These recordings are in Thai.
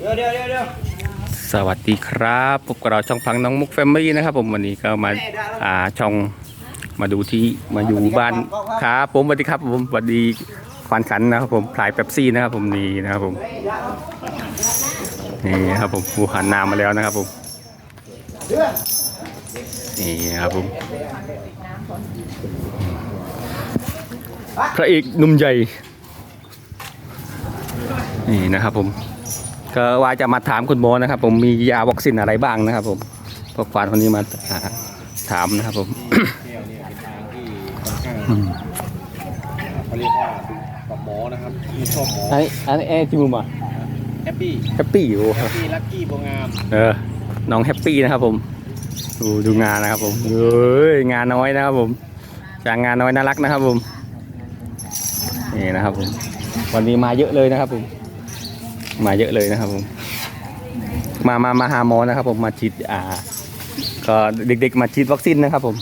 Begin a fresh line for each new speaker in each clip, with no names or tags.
เดี๋ยวเดี๋ยวเดี๋ยวเดี๋ยว
สวัสดีครับพบกับเราช่องพังน้องมุกแฟมิลี่นะครับ ผมวันนี้ก็มาอ่าช่องมาดูที่มาอยู่บ้านครับผมสวัสดีครับผมสวัสดีควานขันนะครับผมพลายเป๊ปซี่นะครับผมนี่นะครับผมนี่นะครับผมผู้หันนามาแล้วนะครับผมนี่นะครับผมพระเอกหนุ่มใหญ่นี่นะครับผม ก็ว่าจะมาถามคุณหมอนะครับ ผมมียาวัคซีนอะไรบ้างนะครับ ผมพวกควานคนนี้มาอ่าถามนะครับ ผม
เที่ยวเนี่ยเป็นทางที่ค่อนข้างเขาเรียกว่ากับหมอนะครับที่ชอบหมอ
อันนี้อันนี้แอร์จิมูมา
แฮปปี้
แฮปปี้อยู่
แฮปปี้ลักกี้บัวงาม
เออน้องแฮปปี้นะครับผมดูดูงานนะครับผมเฮ้ยงานน้อยนะครับผมจากงานน้อยน่ารักนะครับผมนี่นะครับผมวันนี้มาเยอะเลยนะครับผม มาเยอะเลยนะครับผมมามามาหาหมอนะครับ ผมมาฉีดอ่าก็เด็กๆมาฉีดวัคซีนนะครับ ผม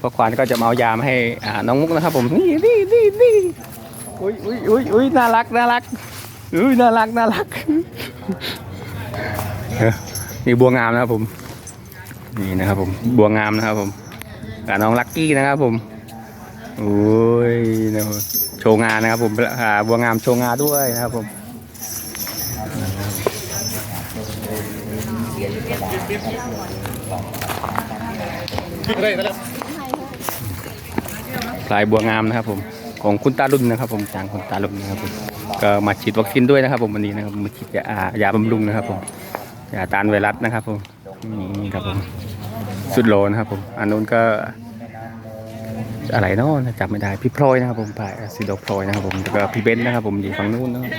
พอควานก็จะมาเอายามาให้อ่าน้องมุกนะครับ ผมนี่นี่นี่นี่อุ้ยอุ้ยอุ้ยอุ้ยน่ารักน่ารักอุ้ยน่ารักน่ารักเออนี่บัวงามนะครับผม นี่นะครับผมบัวงามนะครับ ผมกับน้องลักกี้นะครับ ผมโอ้ยนะโชว์งานนะครับ ผมบัวงามโชว์งานด้วยนะครับผม ลายบัวงามนะครับผมของคุณตาลุนนะครับ ผมจางคุณตาลุนนะครับผมก็มาฉีดวัคซีนด้วยนะครับ ผมวันนี้นะครับมาฉีดยายาบำรุงนะครับผมยาต้านไวรัสนะครับผมนี่ครับผมสุดโลนะครับผมอันนู้นก็อะไรเนาะจำไม่ได้พี่พลอยนะครับผมพายซิโดพลอยนะครับผมแล้วก็พี่เบนนะครับผมอยู่ฝั่งนู้นนะครับ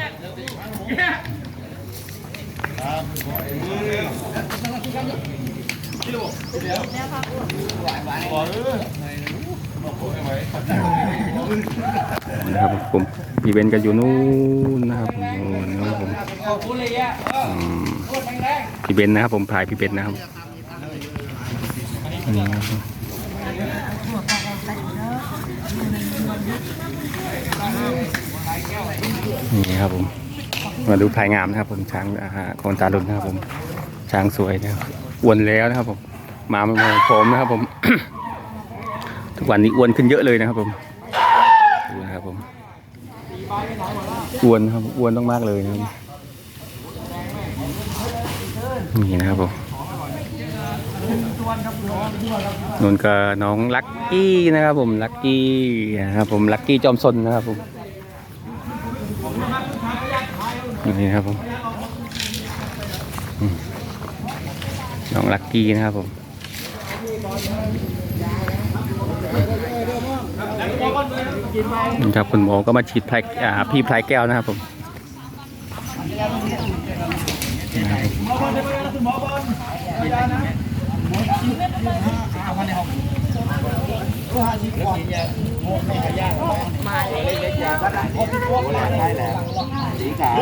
นะครับผมพี่เบนซ์ก็อยู่นู้นนะครับผมนู้นนะครับผมพี่เบนซ์นะครับผมพายพี่เบนนะครับนี่ครับผมมาดูพลายงามนะครับผมช้างอาหารของตาลุนนะครับผม ช้างสวยนะครับอ้วนแล้วนะครับผมมามันมาพร้อมนะครับผม ทุกวันนี้อ้วนขึ้นเยอะเลยนะครับผมดูนะครับผมอ้วนครับอ้วนต้องมากเลยนะครับนี่นะครับผมนนก็น้องลักกี้นะครับผมลักกี้นะครับผมลักกี้จอมซนนะครับผมนี่นะครับผมอืม น้องลักกี้นะครับผมนี่ครับคุณหมอก็มาฉีดพลายอ่าพี่พลายแก้วนะครับผม นะครับ
สีขาว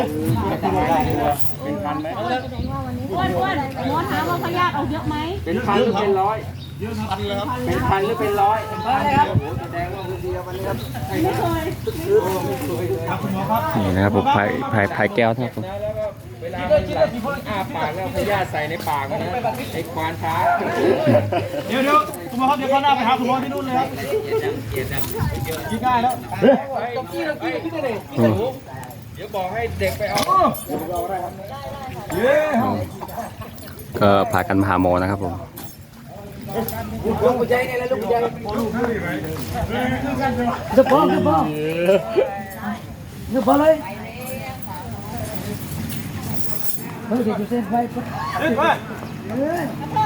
เป็นพันไหม
อ้วนอ้วนหมอถามว่าพยาธิออกเยอะไหม
เป็นพันหรือเป็นร้อยเป็นพันหรือเป็นร้อยโอ้โหแสดงว่าคนเดียวมันครับ
ไม่เคย
นี่นะครับผมพายพายพายแก้วนะครับผม
เวลามันหลับอ้าปากแล้วพยาใส่ในปากมันนะไอ้ควานช้า
เดี๋ยวเดี๋ยว คุณหมอครับเดี๋ยวข้างหน้าไปหาคุณหมอที่นู่นเลยครับกินได้แล้ว
กี้เรากี้กี้เลยเดี๋ยวบอกให้เด็กไปเอา
เย้
ก็พากันมาหาหมอนะครับผม
ลูกผู้ชายไงล่ะลูกผู้ชาย
จะพอจะพอจะพอเลยเฮ้ยเดี๋ยวจะเส้นไปปุ๊บเฮ้ยไป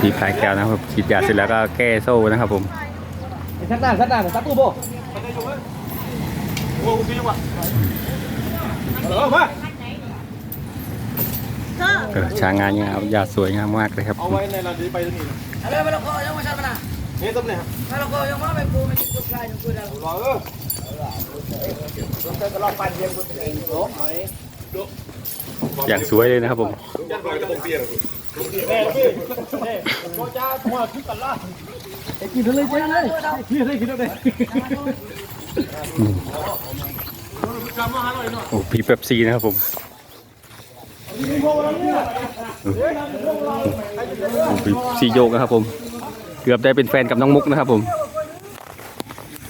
พี่พลายแก้วนะครับฉีดยาเสร็จแล้วก็แก้โซ่นะครับผม
ชักหน้าชักหน้าชักตู้โบโอ้พี่จังหวะเออมา
เออช้างงานงามยาสวยงามมากเลยครับ
เอาไว้ในเราดีไปตรงนี้อะไรไปแล้วก็ยังไม่ชัดนะนี่ต้นเนี่ยแล้วก็ยังไม่ไปกูไม่ติดกุศลยังกูได้รอเออก็รอปั่นเรียงกูเองโอ้ไหม
อย่างสวยเลยนะครับผม
ยันเบียร์เฮ้ยพี่เฮ้ยโมจ้าหัวคิดกันละไอ้กินเลยเจ๊เลยพี่ได้กินได้
อืมโอ้พี่เป๊ปซีนะครับผมพี่ซีโยกนะครับผม เกือบได้เป็นแฟนกับน้องมุกนะครับผม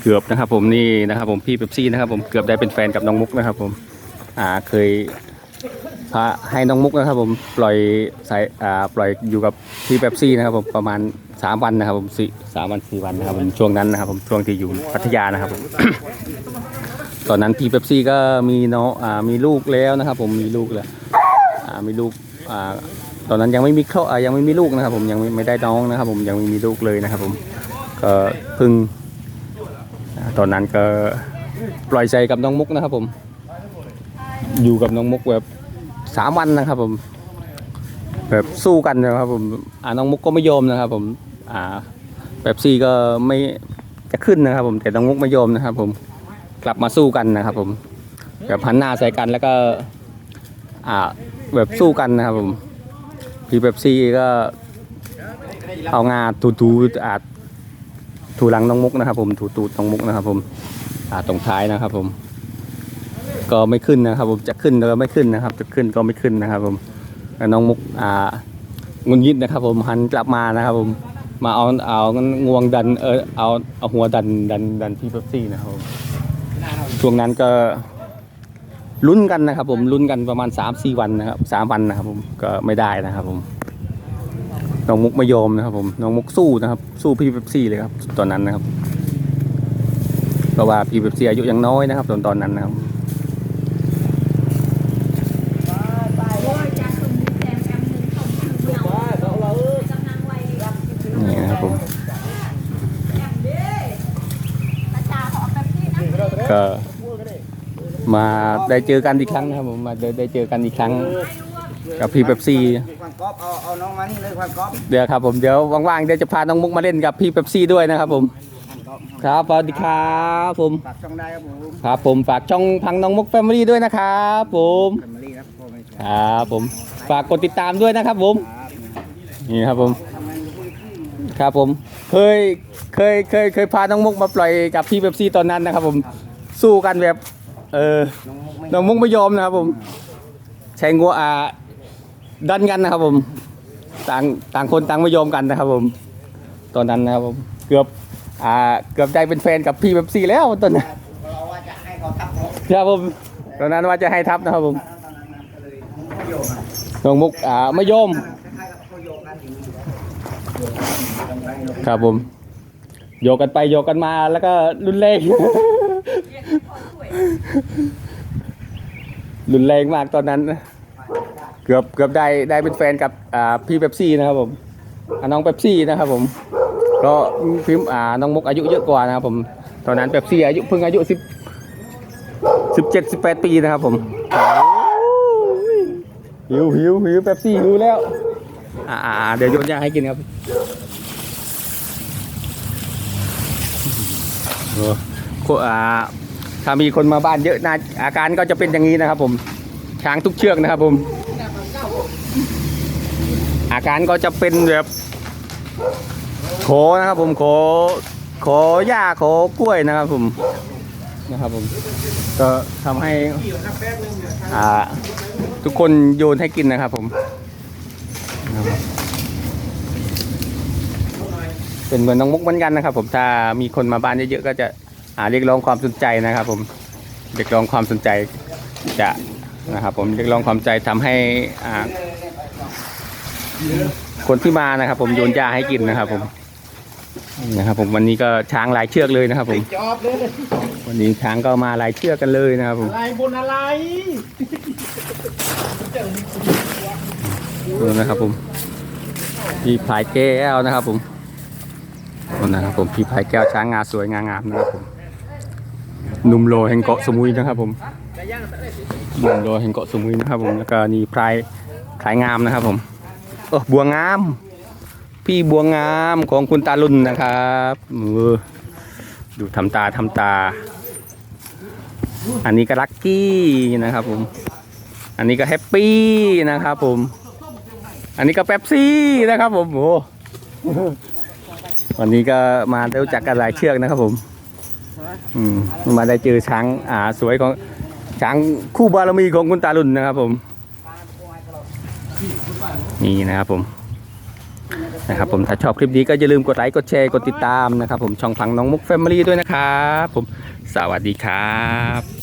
เกือบนะครับผมนี่นะครับผมพี่เป๊ปซี่นะครับผมเกือบได้เป็นแฟนกับน้องมุกนะครับผม อ่าเคยพาให้น้องมุกนะครับผมปล่อยสายอ่าปล่อยอยู่กับพี่เป๊ปซี่นะครับผมประมาณสามวันนะครับผมสี่สามวันสี่วันนะครับผมช่วงนั้นนะครับผมช่วงที่อยู่พัทยานะครับผม ตอนนั้นพี่เป๊ปซี่ก็มีเน้องอ่ามีลูกแล้วนะครับ ผมมีลูกแล้วอ่ามีลูกอ่าตอนนั้นยังไม่มีเขาอ่ายังไม่มีลูกนะครับ ผมยังไม่ไม่ได้น้องนะครับ ผมยังไม่มีลูกเลยนะครับ ผมก็พิ่งตอนนั้นก็ปล่อยใจกับน้องมุกนะครับผม อยู่กับน้องมุกแบบสามวันนะครับ ผม แบบสู้กันนะครับ ผม อ่าน้องมุกก็ไม่ยอมนะครับ ผม อ่าแบบซี่ก็ไม่จะขึ้นนะครับ ผมแต่น้องมุกไม่ยอมนะครับ ผมกลับมาสู้กันนะครับ ผม แบบหันหน้าใส่กันแล้วก็ อ่า แบบสู้กันนะครับ ผมพี่แบบซีก็เอางาถูถูอาถูหลังน้องมุกนะครับ ผมถูตูดน้องมุกนะครับ ผม อ่าตรงท้ายนะครับ ผม ก็ไม่ขึ้นนะครับ ผมจะขึ้นก็ไม่ขึ้นนะครับ จะขึ้นก็ไม่ขึ้นนะครับ ผมน้องมุกอ่างุนยิดนะครับ ผมหันกลับมานะครับ ผมมาเอาเอางวงดันเออเอาเอาหัวดันดันดันพี่เป๊ปซี่นะครับช่วงนั้นก็ลุ้นกันนะครับ ผมลุ้นกันประมาณ3ามสี่วันนะครับสามวันนะครับ ผมก็ไม่ได้นะครับ ผมน้องมุกไม่ยอมนะครับ ผมน้องมุกสู้นะครับ สู้พี่เป๊ปซี่เลยครับ ตอนนั้นนะครับเพราะว่าพี่เป๊ปซี่อายุยังน้อยนะครับ ตอนตอนนั้นนะครับ
จากตรงนี้แซมแอมหนึ่งตรงคือเรากำลังไว้
นี่นะครับผม
แอมเด้ตาจาขอแบบนี้นะ
ก็ มาได้เจอกันอีกครั้งนะครับผมมาได้ได้เจอกันอีกครั้ง กับพี่เป๊ปซี่
ความก๊อฟเอาเอาน้องมานี่เลยความก๊อฟ
เดี๋ยวครับผมเดี๋ยวว่างๆเดี๋ยวจะพาน้องมุกมาเล่นกับพี่เป๊ปซี่ด้วยนะครับผมครับสวัสดีครับผม
ฝากช่องได้ครับผม
ครับผมฝากช่องพังน้องมุกแฟมิลี่ด้วยนะครับผม
แฟมิลี่ครับพ่อไม่ใช่
ครับผมฝากกดติดตามด้วยนะครับผมนี่ครับผม
ทำไมอยู่คุยที่
ครับผมเคยเคยเคยเคยพาน้องมุกมาปล่อยกับพี่เป๊ปซี่ตอนนั้นนะครับผมสู้กันแบบ เออ
น้องมุกไม่
น้องมุกไม่ยอมนะครับผมใช้งัวอ่าดันกันนะครับผม ต่างต่างคนต่างไม่ยอมกันนะครับผม ตอนนั้นนะครับผมเกือบอ่าเกือบได้เป็นแฟนกับพี่เป๊ปซี่แล้วตอนนั้น
เราว่าจะให้เขาทับเขา
ครับผม ตอนนั้นว่าจะให้ทับนะครับผม
ตอนนั้นก็เลยมุกโยมอะ
น้องมุกอ่าไม่ยอม
คล้ายๆกับเขาโยกกันอย่างนี้
ครับผม โยกกันไปโยกกันมาแล้วก็รุนแรง รุนแรงมากตอนนั้น เกือบเกือบได้ได้เป็นแฟนกับอ่าพี่เป๊ปซี่นะครับผมอ่าน้องเป๊ปซี่นะครับผมก็พิมพ์อ่าน้องมุกอายุเยอะกว่านะครับผมตอนนั้นเป๊ปซี่อายุเพิ่งอายุสิบสิบเจ็ดสิบแปดปีนะครับผมหิวหิวหิวเป๊ปซี่หิวแล้ว อ่าเดี๋ยวโยนยาให้กินครับโอ้โอ่า ถ้ามีคนมาบ้านเยอะนะอาการก็จะเป็นอย่างนี้นะครับผมช้างทุกเชือกนะครับผม อาการก็จะเป็นแบบขอนะครับผมขอขอหญ้าขอกล้วยนะครับผมนะครับผมก็ทำให้อ่าทุกคนโยนให้กินนะครับผม เป็นเหมือนน้องมุกเหมือนกันนะครับ ผมถ้ามีคนมาบ้านเยอะๆก็จะ เรียกร้องความสนใจนะครับ ผมเรียกร้องความสนใจจะนะครับ ผมเรียกร้องความใจทำให้อ่าคนที่มานะครับ ผมโยนยาให้กินนะครับ ผมนะครับ ผมวันนี้ก็ช้างหลายเชือกเลยนะครับ ผมวันนี้ช้างก็มาหลายเชือกกันเลยนะครับ ผม
อะไรบนอะไร
ดูนะครับผมพี่พายแก้วนะครับ ผมนั่นะครับผมพี่พายแก้วช้างงาสวยงางามนะครับผม หนุ่มโลแห่งเกาะสมุยนะครับผมหนุ่มโลแห่งเกาะสมุยนะครับผมแล้วก็นี่พลายพลายงามนะครับผมเออบัวงาม พี่บัวงามของคุณตาลุนนะครับเออดูทำตาทำตา อันนี้ก็ลักกี้นะครับผม อันนี้ก็แฮปปี้นะครับผม อันนี้ก็เป๊ปซี่นะครับผมโอ้วันนี้ก็มาได้รู้จักกันหลายเชือกนะครับผม อืมมาได้เจอช้างอ่าสวยของช้างคู่บารมีของคุณตาลุนนะครับ ผม นี่นะครับผมนะครับผมถ้าชอบคลิปนี้ก็อย่าลืมกดไลค์กดแชร์กดติดตามนะครับ ผมช่องทางน้องมุกแฟมิลี่ด้วยนะครับ ผมสวัสดีครับ